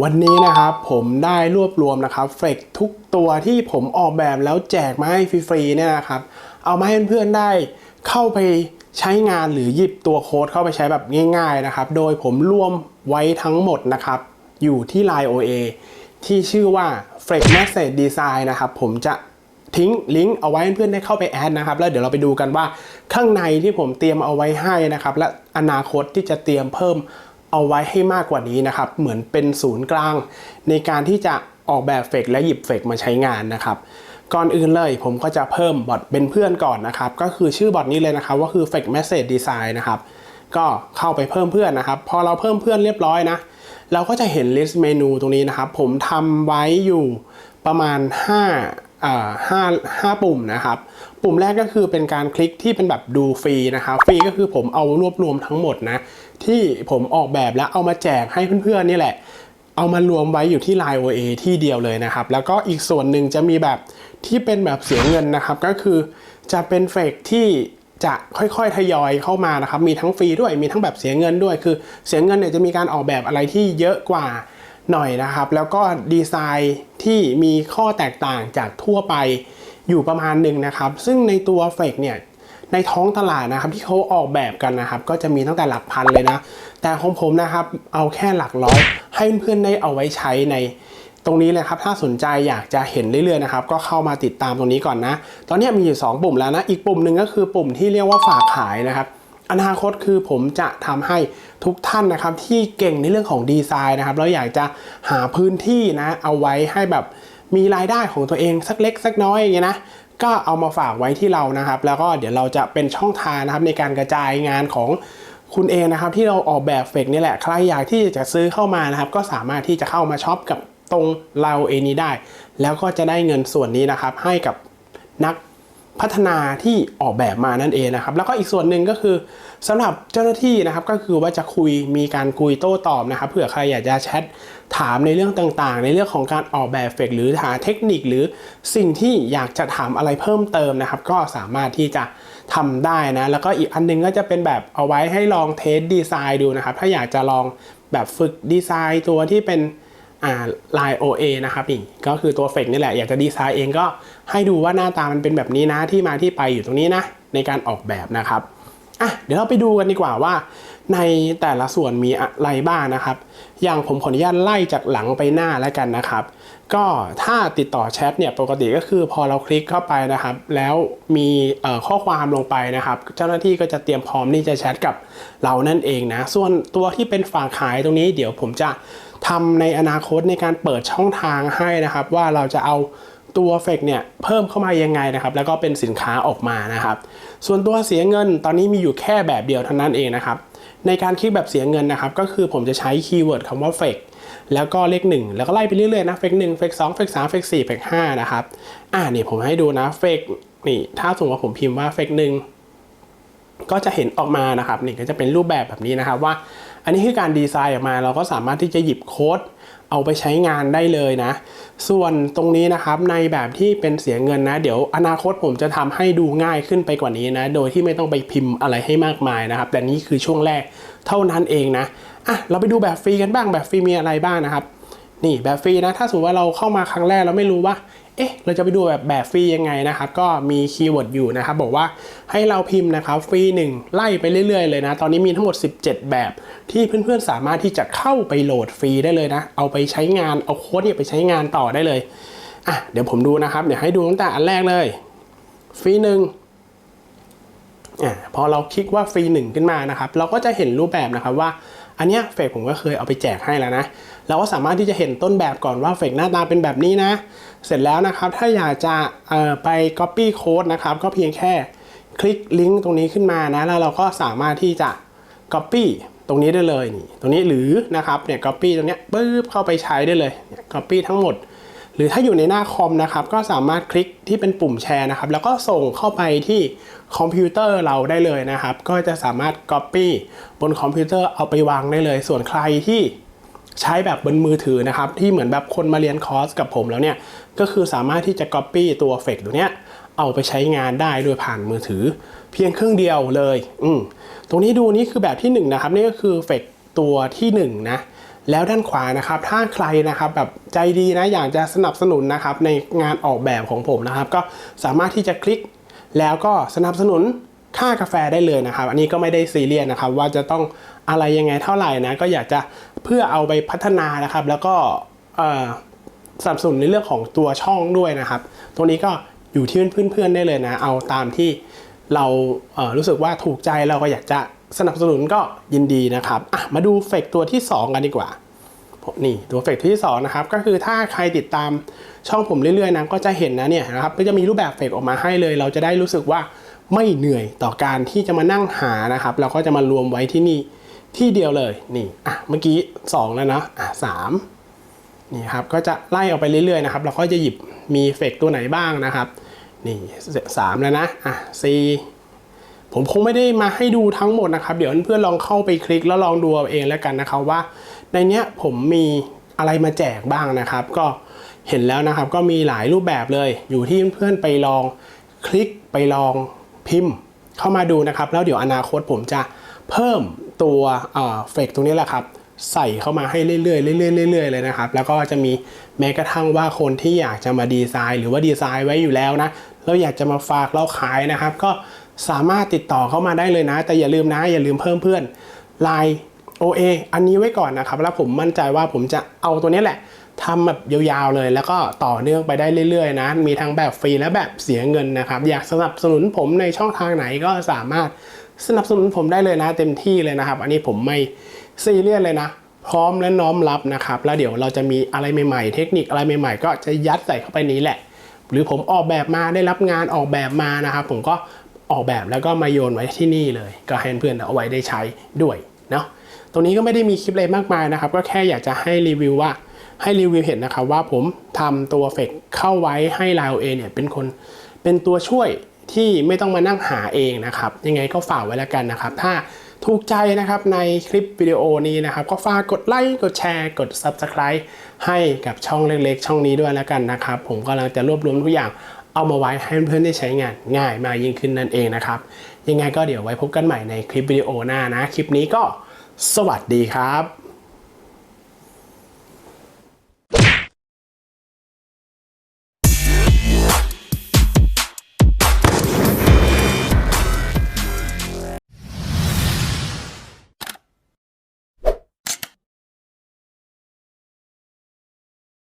วันนี้นะครับผมได้รวบรวมนะครับเฟกทุกตัวที่ผมออกแบบแล้วแจกมาให้ฟรีๆเนี่ยนะครับ เอามาให้เพื่อนๆได้เข้าไปใช้งานหรือหยิบตัวโค้ดเข้าไปใช้แบบง่ายๆนะครับ โดยผมรวมไว้ทั้งหมดนะครับ อยู่ที่ Line OA ที่ชื่อว่า f r e x Message Design นะครับ ผมจะทิ้งลิงก์เอาไว้เพื่อนได้เข้าไปแอดนะครับ แล้วเดี๋ยวเราไปดูกันว่าข้างในที่ผมเตรียมเอาไว้ให้นะครับ และอนาคตที่จะเตรียมเพิ่ม เอาไว้ให้มากกว่านี้นะครับ เหมือนเป็นศูนย์กลาง ในการที่จะออกแบบเฟกและหยิบเฟกมาใช้งานนะครับ ก่อนอื่นเลยผมก็จะเพิ่มบอทเป็นเพื่อนก่อนนะครับ ก็คือชื่อบอทนี้เลยนะครับว่าคือ Fake Message Design นะครับ ก็เข้าไปเพิ่มเพื่อนนะครับ พอเราเพิ่มเพื่อนเรียบร้อยนะ เราก็จะเห็น list เมนูตรงนี้นะครับ ผมทำไว้อยู่ประมาณ 5 อ่า5 5ปุ่มนะครับ ปุ่มแรกก็คือเป็นการคลิกที่เป็นแบบดูฟรีนะครับ ฟรีก็คือผมเอารวบรวมทั้งหมดนะ ที่ผมออกแบบแล้วเอามาแจกให้เพื่อนๆนี่แหละ เอามารวมไว้อยู่ที่ Line OA ที่เดียวเลยนะครับ แล้วก็อีกส่วนหนึ่งจะมีแบบที่เป็นแบบเสียเงินนะครับ ก็คือจะเป็นเฟกที่จะค่อยๆ ทยอยเข้ามานะครับ มีทั้งฟรีด้วย มีทั้งแบบเสียเงินด้วย คือเสียเงินเนี่ยจะมีการออกแบบอะไรที่เยอะกว่า หน่อยนะครับ แล้วก็ดีไซน์ที่มีข้อแตกต่างจากทั่วไปอยู่ประมาณหนึ่งนะครับ ซึ่งในตัวเฟกเนี่ยในท้องตลาดนะครับที่เขาออกแบบกันนะครับ ก็จะมีตั้งแต่หลักพันเลยนะ แต่ของผมนะครับเอาแค่หลักร้อยให้เพื่อนๆได้เอาไว้ใช้ในตรงนี้เลยครับ ถ้าสนใจอยากจะเห็นเรื่อยๆนะครับ ก็เข้ามาติดตามตรงนี้ก่อนนะ ตอนนี้มีอยู่ 2 ปุ่มแล้วนะ อีกปุ่มหนึ่งก็คือปุ่มที่เรียกว่าฝากขายนะครับ อนาคตคือผมจะทำให้ทุกท่านนะครับที่เก่งในเรื่องของดีไซน์นะครับแล้วอยากจะหาพื้นที่นะเอาไว้ให้แบบมีรายได้ของตัวเองสักเล็กสักน้อยอย่างเงี้ยนะก็เอามาฝากไว้ที่เรานะครับ แล้วก็เดี๋ยวเราจะเป็นช่องทางนะครับในการกระจายงานของคุณเองนะครับที่เราออกแบบเฟกนี่แหละใครอยากที่จะซื้อเข้ามานะครับ ก็สามารถที่จะเข้ามาช็อปกับตรงเราเองนี้ได้ แล้วก็จะได้เงินส่วนนี้นะครับให้กับนัก พัฒนาที่ออกแบบมานั่นเองนะครับแล้วก็อีกส่วนหนึ่งก็คือสำหรับเจ้าหน้าที่นะครับก็คือว่าจะคุยมีการคุยโต้ตอบนะครับเผื่อใครอยากจะแชทถามในเรื่องต่างๆ ในเรื่องของการออกแบบเฟกหรือหาเทคนิคหรือสิ่งที่อยากจะถามอะไรเพิ่มเติมนะครับ ก็สามารถที่จะทำได้นะแล้วก็อีกอันหนึงก็จะเป็นแบบเอาไว้ให้ลองเทสดีไซน์ดูนะครับถ้าอยากจะลองแบบฝึกดีไซน์ตัวที่เป็น ลาย OA นะครับนี่ก็คือตัวเฟกนี่แหละอยากจะดีไซน์เองก็ให้ดูว่าหน้าตามันเป็นแบบนี้นะที่มาที่ไปอยู่ตรงนี้นะในการออกแบบนะครับอะเดี๋ยวเราไปดูกันดีกว่าว่า ในแต่ละส่วนมีอะไรบ้างนะครับ อย่างผมขออนุญาตไล่จากหลังไปหน้าแล้วกันนะครับ ก็ถ้าติดต่อแชทเนี่ยปกติก็คือพอเราคลิกเข้าไปนะครับ แล้วมีข้อความลงไปนะครับ เจ้าหน้าที่ก็จะเตรียมพร้อมที่จะแชทกับเรานั่นเองนะ ส่วนตัวที่เป็นฝากขายตรงนี้เดี๋ยวผมจะทำในอนาคตในการเปิดช่องทางให้นะครับ ว่าเราจะเอาตัวเฟกเนี่ยเพิ่มเข้ามายังไงนะครับแล้วก็เป็นสินค้าออกมานะครับ ส่วนตัวเสียเงินตอนนี้มีอยู่แค่แบบเดียวเท่านั้นเองนะครับ ในการคลิกแบบเสียเงินนะครับ ก็คือผมจะใช้คีย์เวิร์ดคำว่า fake แล้วก็เลข 1 แล้วก็ไล่ไปเรื่อยๆนะ fake 1 fake 2 fake 3 fake 4 fake 5นะครับ อ่านี่ผมให้ดูนะ fake นี่ ถ้าสมมติว่าผมพิมพ์ว่า fake 1 ก็จะเห็นออกมานะครับนี่ก็จะเป็นรูปแบบแบบนี้นะครับว่า อันนี้คือการดีไซน์ออกมาเราก็สามารถที่จะหยิบโค้ดเอาไปใช้งานได้เลยนะ ส่วนตรงนี้นะครับในแบบที่เป็นเสียเงินนะ เดี๋ยวอนาคตผมจะทำให้ดูง่ายขึ้นไปกว่านี้นะ โดยที่ไม่ต้องไปพิมพ์อะไรให้มากมายนะครับ แต่นี่คือช่วงแรกเท่านั้นเองนะอะเราไปดูแบบฟรีกันบ้างแบบฟรีมีอะไรบ้างนะครับ นี่แบบฟรีนะ ถ้าสมมติว่าเราเข้ามาครั้งแรกเราไม่รู้ว่า เอ๊ะเราจะไปดูแบบแบบฟรียังไงนะครับ ก็มีคีย์เวิร์ดอยู่นะครับ บอกว่าให้เราพิมพ์นะครับฟรี1ไล่ไปเรื่อยๆเลยนะ ตอนนี้มีทั้งหมด 17 แบบ ที่เพื่อนๆสามารถที่จะเข้าไปโหลดฟรีได้เลยนะ เอาไปใช้งานเอาโค้ดเนี่ยไปใช้งานต่อได้เลยอะเดี๋ยวผมดูนะครับเดี๋ยวให้ดูตั้งแต่อันแรกเลยฟรีหนึ่งอะพอเราคลิกว่าฟรีหนึ่งขึ้นมานะครับ เราก็จะเห็นรูปแบบนะครับว่า อันเนี้ยเฟกผมก็เคยเอาไปแจกให้แล้วนะ เราก็สามารถที่จะเห็นต้นแบบก่อนว่าเฟกหน้าตาเป็นแบบนี้นะ เสร็จแล้วนะครับ ถ้าอยากจะเอ่อไป Copy Code นะครับ ก็เพียงแค่คลิกลิงก์ตรงนี้ขึ้นมานะ แล้วเราก็สามารถที่จะ Copy ตรงนี้ได้เลยนี่ ตรงนี้หรือนะครับ เนี่ย Copy ตรงเนี้ยปึ๊บเข้าไปใช้ได้เลยเนี่ย Copy ทั้งหมด หรือถ้าอยู่ในหน้าคอมนะครับก็สามารถคลิกที่เป็นปุ่มแชร์นะครับ แล้วก็ส่งเข้าไปที่คอมพิวเตอร์เราได้เลยนะครับ ก็จะสามารถ Copy บนคอมพิวเตอร์เอาไปวางได้เลย ส่วนใครที่ใช้แบบบนมือถือนะครับ ที่เหมือนแบบคนมาเรียนคอร์สกับผมแล้วเนี่ย ก็คือสามารถที่จะ Copy ตัวเฟกตัวเนี้ยเอาไปใช้งานได้โดยผ่านมือถือ เพียงเครื่องเดียวเลย อืมตรงนี้ดูนี่คือแบบที่หนึ่งนะครับนี่ก็คือเฟกตัวที่หนึ่งนะ แล้วด้านขวานะครับถ้าใครนะครับแบบใจดีนะอยากจะสนับสนุนนะครับในงานออกแบบของผมนะครับ ก็สามารถที่จะคลิก แล้วก็สนับสนุนค่ากาแฟได้เลยนะครับ อันนี้ก็ไม่ได้ซีเรียสนะครับ ว่าจะต้องอะไรยังไงเท่าไหร่นะก็อยากจะเพื่อเอาไปพัฒนานะครับ แล้วก็สนับสนุนในเรื่องของตัวช่องด้วยนะครับ ตรงนี้ก็อยู่ที่เพื่อนๆได้เลยนะ เอาตามที่เรารู้สึกว่าถูกใจเราก็อยากจะ สนับสนุนก็ยินดีนะครับอะมาดูเฟกตัวที่ 2 กันดีกว่านี่ตัวเฟกที่สองนะครับก็คือถ้าใครติดตามช่องผมเรื่อยๆนะก็จะเห็นนะเนี่ยนะครับก็จะมีรูปแบบเฟกออกมาให้เลย เราจะได้รู้สึกว่าไม่เหนื่อยต่อการที่จะมานั่งหานะครับ เราก็จะมารวมไว้ที่นี่ที่เดียวเลยนี่อะเมื่อกี้สองแล้วนะอะสามนี่ครับก็จะไล่ออกไปเรื่อยๆนะครับเราก็จะหยิบมีเฟกตัวไหนบ้างนะครับนี่สามแล้วนะอะสี่ ผมคงไม่ได้มาให้ดูทั้งหมดนะครับ เดี๋ยวเพื่อนๆลองเข้าไปคลิกแล้วลองดูเอาเองแล้วกันนะครับว่า ในเนี้ยผมมีอะไรมาแจกบ้างนะครับ ก็เห็นแล้วนะครับ ก็มีหลายรูปแบบเลย อยู่ที่เพื่อนๆไปลองคลิกไปลองพิมพ์ เข้ามาดูนะครับ แล้วเดี๋ยวอนาคตผมจะเพิ่มตัวเฟกตรงนี้แหละครับใส่เข้ามาให้เรื่อยๆเรื่อยๆเรื่อยๆเลยนะครับ แล้วก็จะมีแม้กระทั่งว่าคนที่อยากจะมาดีไซน์ หรือว่าดีไซน์ไว้อยู่แล้วนะแล้วอยากจะมาฝากเราขายนะครับ ก็ สามารถติดต่อเข้ามาได้เลยนะ แต่อย่าลืมนะ อย่าลืมเพิ่มเพื่อนไลน์ OA อันนี้ไว้ก่อนนะครับ แล้วผมมั่นใจว่าผมจะเอาตัวนี้แหละทำแบบยาวๆเลย แล้วก็ต่อเนื่องไปได้เรื่อยๆนะ มีทั้งแบบฟรีและแบบเสียเงินนะครับ อยากสนับสนุนผมในช่องทางไหนก็สามารถสนับสนุนผมได้เลยนะ เต็มที่เลยนะครับ อันนี้ผมไม่ซีเรียสเลยนะ พร้อมและน้อมรับนะครับ แล้วเดี๋ยวเราจะมีอะไรใหม่ๆ เทคนิคอะไรใหม่ๆ ก็จะยัดใส่เข้าไปนี้แหละ หรือผมออกแบบมาได้รับงานออกแบบมานะครับ ผมก็ ออกแบบแล้วก็มาโยนไว้ที่นี่เลย ก็ให้เพื่อนเอาไว้ได้ใช้ด้วยเนาะตรงนี้ก็ไม่ได้มีคลิปอะไรมากมายนะครับ ก็แค่อยากจะให้รีวิวว่าให้รีวิวเห็นนะครับว่าผมทำตัวเฟกเข้าไว้ให้ไลโอเอเนี่ยเป็นคนเป็นตัวช่วยที่ไม่ต้องมานั่งหาเองนะครับ ยังไงก็ฝากไว้แล้วกันนะครับ ถ้าถูกใจนะครับในคลิปวิดีโอนี้นะครับ ก็ฝากกดไลค์กดแชร์ กด Subscribe ให้กับช่องเล็กๆ ช่องนี้ด้วยแล้วกันนะครับ ผมกำลังจะรวบรวมทุกอย่าง เอามาไว้ให้เพื่อนๆได้ใช้งานง่ายมากยิ่งขึ้นนั่นเองนะครับ ยังไงก็เดี๋ยวไว้พบกันใหม่ในคลิปวิดีโอหน้านะ คลิปนี้ก็สวัสดีครับ